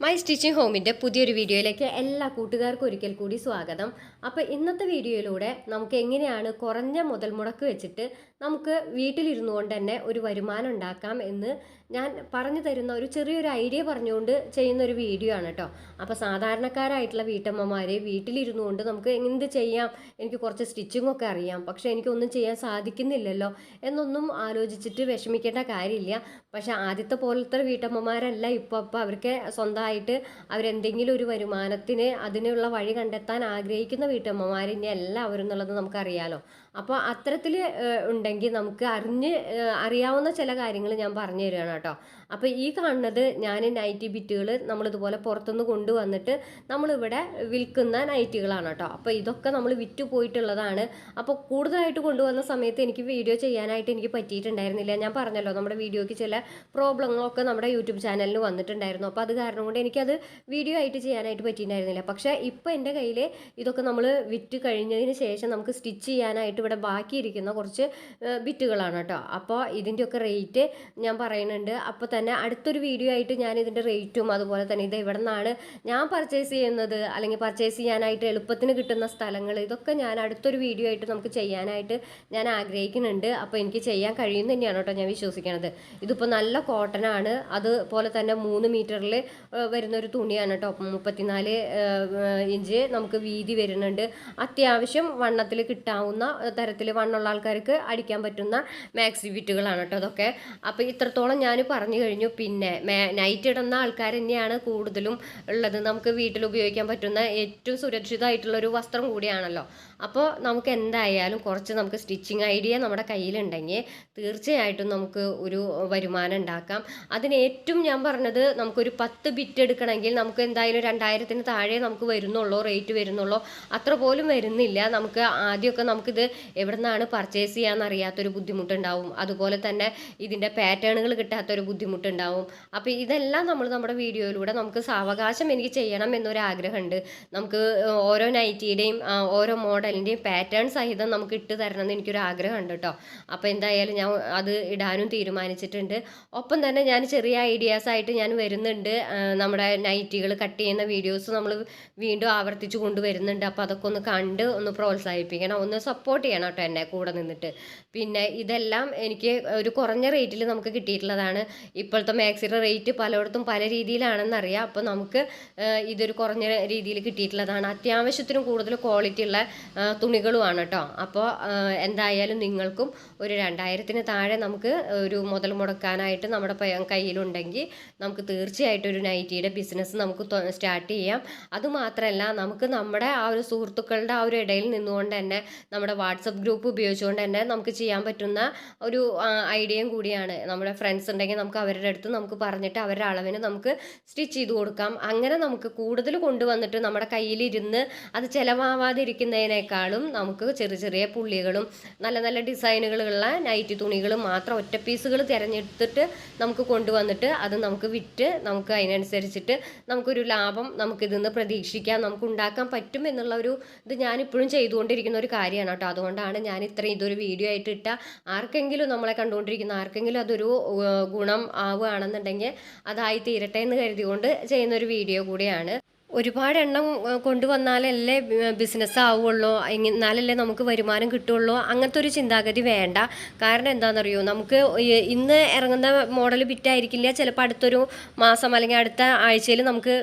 My stitching ഹോമിന്റെ പുതിയൊരു വീഡിയോയിലേക്ക് എല്ലാ കൂട്ടുകാർക്കും ഒരിക്കൽ കൂടി സ്വാഗതം. അപ്പോൾ ഇന്നത്തെ വീഡിയോയിലൂടെ നമുക്ക് എങ്ങനെയാണ് കുറഞ്ഞ മുതൽ മുടക്ക് വെച്ചിട്ട് നമുക്ക് വീട്ടിലിരുന്നു കൊണ്ട് തന്നെ ഒരു വരുമാനം ഉണ്ടാക്കാം എന്ന് ഞാൻ പറഞ്ഞു തരുന്ന ഒരു ചെറിയൊരു ഐഡിയ പറഞ്ഞുകൊണ്ട് ചെയ്യുന്ന ഒരു വീഡിയോ ആണ് കേട്ടോ അപ്പോൾ സാധാരണക്കാരായിട്ടുള്ള വീട്ടമ്മമാർ വീട്ടിലിരുന്നു കൊണ്ട് നമുക്ക് എന്ത് ചെയ്യാം? എനിക്ക് കുറച്ച് സ്റ്റിച്ചിങ് ഒക്കെ അറിയാം. പക്ഷേ എനിക്കൊന്നും ചെയ്യാൻ സാധിക്കുന്നില്ലല്ലോ എന്നൊന്നും ആലോചിച്ചിട്ട് വിഷമിക്കേണ്ട കാര്യമില്ല. പക്ഷേ ആദ്യത്തെ പോലത്തെ വീട്ടമ്മമാരല്ല ഇപ്പോൾ അപ്പോൾ അവർക്ക് സ്വന്തമായിട്ട് അവരെന്തെങ്കിലും ഒരു വരുമാനത്തിന് അതിനുള്ള വഴി കണ്ടെത്താൻ ആഗ്രഹിക്കുന്ന വീട്ടമ്മമാർ ഇനി എല്ലാവരും എന്നുള്ളത് നമുക്കറിയാലോ. അപ്പോൾ അത്തരത്തിൽ ഉണ്ടെങ്കിൽ നമുക്ക് അറിഞ്ഞ് അറിയാവുന്ന ചില കാര്യങ്ങൾ ഞാൻ പറഞ്ഞു തരികയാണ് കേട്ടോ. അപ്പോൾ ഈ കാണുന്നത് ഞാൻ നൈറ്റി ബിറ്റുകൾ നമ്മളിതുപോലെ പുറത്തുനിന്ന് കൊണ്ടുവന്നിട്ട് നമ്മളിവിടെ വിൽക്കുന്ന നൈറ്റികളാണ് കേട്ടോ. അപ്പോൾ ഇതൊക്കെ നമ്മൾ വിറ്റ് പോയിട്ടുള്ളതാണ്. അപ്പോൾ കൂടുതലായിട്ട് കൊണ്ടുവന്ന സമയത്ത് എനിക്ക് വീഡിയോ ചെയ്യാനായിട്ട് എനിക്ക് പറ്റിയിട്ടുണ്ടായിരുന്നില്ല. ഞാൻ പറഞ്ഞല്ലോ നമ്മുടെ വീഡിയോയ്ക്ക് ചില പ്രോബ്ലങ്ങളൊക്കെ നമ്മുടെ യൂട്യൂബ് ചാനലിൽ വന്നിട്ടുണ്ടായിരുന്നു. അപ്പോൾ അത് കാരണം കൊണ്ട് എനിക്കത് വീഡിയോ ആയിട്ട് ചെയ്യാനായിട്ട് പറ്റിയിട്ടുണ്ടായിരുന്നില്ല. പക്ഷേ ഇപ്പോൾ എന്റെ കയ്യിൽ ഇതൊക്കെ നമ്മൾ വിറ്റ് കഴിഞ്ഞതിന് ശേഷം നമുക്ക് സ്റ്റിച്ച് ചെയ്യാനായിട്ട് ഇവിടെ ബാക്കിയിരിക്കുന്ന കുറച്ച് ബിറ്റുകളാണ് കേട്ടോ. അപ്പോൾ ഇതിന്റെയൊക്കെ റേറ്റ് ഞാൻ പറയുന്നുണ്ട്. അപ്പോൾ തന്നെ അടുത്തൊരു വീഡിയോ ആയിട്ട് ഞാൻ ഇതിന്റെ റേറ്റും അതുപോലെ തന്നെ ഇത് എവിടെ നിന്നാണ് ഞാൻ പർച്ചേസ് ചെയ്യുന്നത് അല്ലെങ്കിൽ പർച്ചേസ് ചെയ്യാനായിട്ട് എളുപ്പത്തിന് കിട്ടുന്ന സ്ഥലങ്ങൾ ഇതൊക്കെ ഞാൻ അടുത്തൊരു വീഡിയോ ആയിട്ട് നമുക്ക് ചെയ്യാനായിട്ട് ഞാൻ ആഗ്രഹിക്കുന്നുണ്ട്. അപ്പോൾ എനിക്ക് ചെയ്യാൻ കഴിയും തന്നെയാണ് കേട്ടോ ഞാൻ വിശ്വസിക്കണത്. ഇതിപ്പോൾ നല്ല കോട്ടൺ ആണ്. അതുപോലെ തന്നെ മൂന്ന് മീറ്ററിൽ വരുന്ന ഒരു തുണിയാണ് കേട്ടോ. മുപ്പത്തിനാല് ഇഞ്ച് നമുക്ക് വീതി വരുന്നുണ്ട്. അത്യാവശ്യം വണ്ണത്തിൽ കിട്ടാവുന്ന തരത്തിൽ വണ്ണുള്ള ആൾക്കാർക്ക് അടിക്കാൻ പറ്റുന്ന മാക്സി ബിറ്റുകളാണ് കേട്ടോ അതൊക്കെ. അപ്പോൾ ഇത്രത്തോളം ഞാൻ പറഞ്ഞു കഴിഞ്ഞു. പിന്നെ നൈറ്റ് ഇടുന്ന ആൾക്കാർ തന്നെയാണ് കൂടുതലും ഉള്ളത്. നമുക്ക് വീട്ടിൽ ഉപയോഗിക്കാൻ പറ്റുന്ന ഏറ്റവും സുരക്ഷിതമായിട്ടുള്ള ഒരു വസ്ത്രം കൂടിയാണല്ലോ. അപ്പോൾ നമുക്ക് എന്തായാലും കുറച്ച് നമുക്ക് സ്റ്റിച്ചിങ് ഐഡിയ നമ്മുടെ കയ്യിലുണ്ടെങ്കിൽ തീർച്ചയായിട്ടും നമുക്ക് ഒരു വരുമാനം ഉണ്ടാക്കാം. അതിന് ഏറ്റവും ഞാൻ പറഞ്ഞത് നമുക്കൊരു പത്ത് ബിറ്റ് എടുക്കണമെങ്കിൽ നമുക്ക് എന്തായാലും രണ്ടായിരത്തിന് താഴെ നമുക്ക് വരുന്നുള്ളൂ റേറ്റ് വരുന്നുള്ളൂ. അത്ര പോലും വരുന്നില്ല. നമുക്ക് ആദ്യമൊക്കെ നമുക്കിത് എവിടെ നിന്നാണ് പർച്ചേസ് ചെയ്യാന്ന് അറിയാത്തൊരു ബുദ്ധിമുട്ടുണ്ടാവും. അതുപോലെ തന്നെ ഇതിന്റെ പാറ്റേണുകൾ കിട്ടാത്തൊരു ബുദ്ധിമുട്ടുണ്ടാവും. അപ്പോൾ ഇതെല്ലാം നമ്മൾ നമ്മുടെ വീഡിയോയിലൂടെ നമുക്ക് സാവകാശം എനിക്ക് ചെയ്യണം എന്നൊരു ആഗ്രഹമുണ്ട് നമുക്ക് ഓരോ നൈറ്റിയുടെയും ഓരോ മോഡലിന്റെയും പാറ്റേൺ സഹിതം നമുക്ക് ഇട്ട് തരണം എന്ന് എനിക്കൊരു ആഗ്രഹമുണ്ട് കേട്ടോ. അപ്പോൾ എന്തായാലും ഞാൻ അത് ഇടാനും തീരുമാനിച്ചിട്ടുണ്ട്. ഒപ്പം തന്നെ ഞാൻ ചെറിയ ഐഡിയാസ് ആയിട്ട് ഞാൻ വരുന്നുണ്ട്. നമ്മുടെ നൈറ്റികൾ കട്ട് ചെയ്യുന്ന വീഡിയോസ് നമ്മൾ വീണ്ടും ആവർത്തിച്ച് കൊണ്ടുവരുന്നുണ്ട്. അപ്പോൾ അതൊക്കെ ഒന്ന് കണ്ട് ഒന്ന് പ്രോത്സാഹിപ്പിക്കണം. ഒന്ന് സപ്പോർട്ട് ചെയ്യണം കേട്ടോ എന്നെ കൂടെ നിന്നിട്ട്. പിന്നെ ഇതെല്ലാം എനിക്ക് ഒരു കുറഞ്ഞ റേറ്റിൽ നമുക്ക് കിട്ടിയിട്ടുള്ളതാണ്. ഇപ്പോഴത്തെ മാക്സിയുടെ റേറ്റ് പലയിടത്തും പല രീതിയിലാണെന്നറിയാം. അപ്പോൾ നമുക്ക് ഇതൊരു കുറഞ്ഞ രീതിയിൽ കിട്ടിയിട്ടുള്ളതാണ്. അത്യാവശ്യത്തിനും കൂടുതൽ ക്വാളിറ്റി ഉള്ള തുണികളുമാണ് കേട്ടോ. അപ്പോൾ എന്തായാലും നിങ്ങൾക്കും ഒരു രണ്ടായിരത്തിന് താഴെ നമുക്ക് ഒരു മുതൽ മുടക്കാനായിട്ട് നമ്മുടെ കയ്യിലുണ്ടെങ്കിൽ നമുക്ക് തീർച്ചയായിട്ടും ഒരു നൈറ്റിയുടെ ബിസിനസ് നമുക്ക് സ്റ്റാർട്ട് ചെയ്യാം. അതുമാത്രമല്ല നമുക്ക് നമ്മുടെ ആ ഒരു സുഹൃത്തുക്കളുടെ ആ ഒരു ഇടയിൽ നിന്നുകൊണ്ട് തന്നെ നമ്മുടെ വാട്സപ്പ് ഗ്രൂപ്പ് ഉപയോഗിച്ചുകൊണ്ട് തന്നെ നമുക്ക് ചെയ്യാൻ പറ്റുന്ന ഒരു ഐഡിയയും കൂടിയാണ്. നമ്മുടെ ഫ്രണ്ട്സ് ഉണ്ടെങ്കിൽ നമുക്ക് അവരുടെ അടുത്ത് നമുക്ക് പറഞ്ഞിട്ട് അവരുടെ അളവിന് നമുക്ക് സ്റ്റിച്ച് ചെയ്ത് കൊടുക്കാം. അങ്ങനെ നമുക്ക് കൂടുതൽ കൊണ്ടുവന്നിട്ട് നമ്മുടെ കയ്യിലിരുന്ന് അത് ചിലവാവാതിരിക്കുന്നതിനേക്കാളും നമുക്ക് ചെറിയ ചെറിയ പുള്ളികളും നല്ല നല്ല ഡിസൈനുകളുള്ള നൈറ്റി തുണികളും മാത്രം ഒറ്റ പീസുകൾ തിരഞ്ഞെടുത്തിട്ട് നമുക്ക് കൊണ്ടുവന്നിട്ട് അത് നമുക്ക് വിറ്റ് നമുക്ക് അതിനനുസരിച്ചിട്ട് നമുക്കൊരു ലാഭം നമുക്ക് ഇതിൽ നിന്ന് പ്രതീക്ഷിക്കാം നമുക്ക് ഉണ്ടാക്കാൻ പറ്റും എന്നുള്ള ഒരു ഇത് ഞാനിപ്പോഴും ചെയ്തുകൊണ്ടിരിക്കുന്ന ഒരു കാര്യമാണ് കേട്ടോ. അതുകൊണ്ടാണ് ഞാൻ ഇത്രയും ഇതൊരു വീഡിയോ ആയിട്ട് ഇട്ട. ആർക്കെങ്കിലും നമ്മളെ കണ്ടുകൊണ്ടിരിക്കുന്ന ആർക്കെങ്കിലും അതൊരു ഗുണം ആവുകയാണെന്നുണ്ടെങ്കിൽ അതായി തീരട്ടെ എന്ന് കരുതികൊണ്ട് ചെയ്യുന്ന ഒരു വീഡിയോ കൂടിയാണ്. ഒരുപാട് എണ്ണം കൊണ്ടുവന്നാലല്ലേ ബിസിനസ് ആവുള്ളൂ. എന്നാലല്ലേ നമുക്ക് വരുമാനം കിട്ടുള്ളൂ. അങ്ങനത്തെ ഒരു ചിന്താഗതി വേണ്ട. കാരണം എന്താണെന്നറിയോ നമുക്ക് ഇന്ന് ഇറങ്ങുന്ന മോഡൽ ബിറ്റായിരിക്കില്ല. ചിലപ്പോൾ അടുത്തൊരു മാസം അല്ലെങ്കിൽ അടുത്ത ആഴ്ചയിൽ നമുക്ക്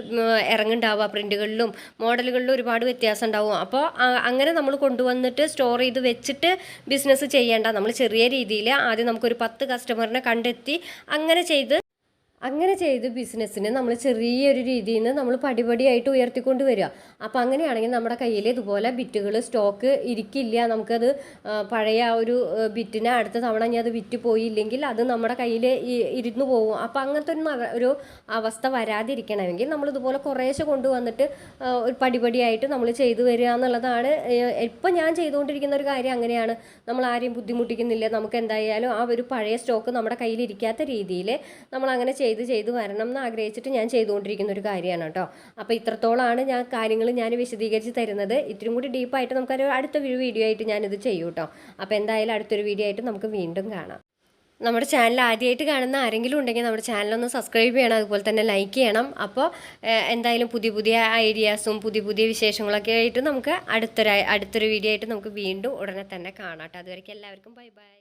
ഇറങ്ങുണ്ടാവുക പ്രിന്റുകളിലും മോഡലുകളിലും ഒരുപാട് വ്യത്യാസം ഉണ്ടാവും. അപ്പോൾ അങ്ങനെ നമ്മൾ കൊണ്ടുവന്നിട്ട് സ്റ്റോർ ചെയ്ത് വെച്ചിട്ട് ബിസിനസ് ചെയ്യേണ്ട. നമ്മൾ ചെറിയ രീതിയിൽ ആദ്യം നമുക്കൊരു പത്ത് കസ്റ്റമറിനെ കണ്ടെത്തി അങ്ങനെ ചെയ്ത് അങ്ങനെ ചെയ്ത് ബിസിനസ്സിന് നമ്മൾ ചെറിയൊരു രീതിയിൽ നിന്ന് നമ്മൾ പടിപടിയായിട്ട് ഉയർത്തിക്കൊണ്ട് വരിക. അപ്പോൾ അങ്ങനെയാണെങ്കിൽ നമ്മുടെ കയ്യിൽ ഇതുപോലെ ബിറ്റുകൾ സ്റ്റോക്ക് ഇരിക്കില്ല. നമുക്കത് പഴയ ഒരു ബിറ്റിനെ അടുത്ത തവണ ഇനി അത് വിറ്റ് പോയില്ലെങ്കിൽ അത് നമ്മുടെ കയ്യിൽ ഇരുന്ന് പോകും. അപ്പോൾ അങ്ങനത്തെ ഒരു ഒരു അവസ്ഥ വരാതിരിക്കണമെങ്കിൽ നമ്മൾ ഇതുപോലെ കുറേശ്ശെ കൊണ്ടുവന്നിട്ട് ഒരു പടിപടിയായിട്ട് നമ്മൾ ചെയ്തു വരിക എന്നുള്ളതാണ് ഇപ്പം ഞാൻ ചെയ്തുകൊണ്ടിരിക്കുന്ന ഒരു കാര്യം അങ്ങനെയാണ്. നമ്മൾ ആരെയും ബുദ്ധിമുട്ടിക്കുന്നില്ല. നമുക്ക് എന്തായാലും ആ ഒരു പഴയ സ്റ്റോക്ക് നമ്മുടെ കയ്യിൽ ഇരിക്കാത്ത രീതിയിൽ നമ്മൾ അങ്ങനെ ചെയ്ത് ചെയ്ത് ചെയ്ത് വരണം എന്ന് ആഗ്രഹിച്ചിട്ട് ഞാൻ ചെയ്തുകൊണ്ടിരിക്കുന്ന ഒരു കാര്യമാണ് കേട്ടോ. അപ്പോൾ ഇത്രത്തോളമാണ് ഞാൻ കാര്യങ്ങൾ ഞാൻ വിശദീകരിച്ച് തരുന്നത്. ഇത്രയും കൂടി ഡീപ്പായിട്ട് നമുക്കൊരു അടുത്ത വീഡിയോ ആയിട്ട് ഞാനിത് ചെയ്യും കേട്ടോ. അപ്പോൾ എന്തായാലും അടുത്തൊരു വീഡിയോ ആയിട്ട് നമുക്ക് വീണ്ടും കാണാം. നമ്മുടെ ചാനൽ ആദ്യമായിട്ട് കാണുന്ന ആരെങ്കിലും ഉണ്ടെങ്കിൽ നമ്മുടെ ചാനലൊന്ന് സബ്സ്ക്രൈബ് ചെയ്യണം അതുപോലെ തന്നെ ലൈക്ക് ചെയ്യണം. അപ്പോൾ എന്തായാലും പുതിയ പുതിയ ഐഡിയാസും പുതിയ പുതിയ വിശേഷങ്ങളൊക്കെ ആയിട്ട് നമുക്ക് അടുത്തൊരു അടുത്തൊരു വീഡിയോ ആയിട്ട് നമുക്ക് വീണ്ടും ഉടനെ തന്നെ കാണാം കേട്ടോ. അതുവരെയ്ക്കും എല്ലാവർക്കും ബൈ ബൈ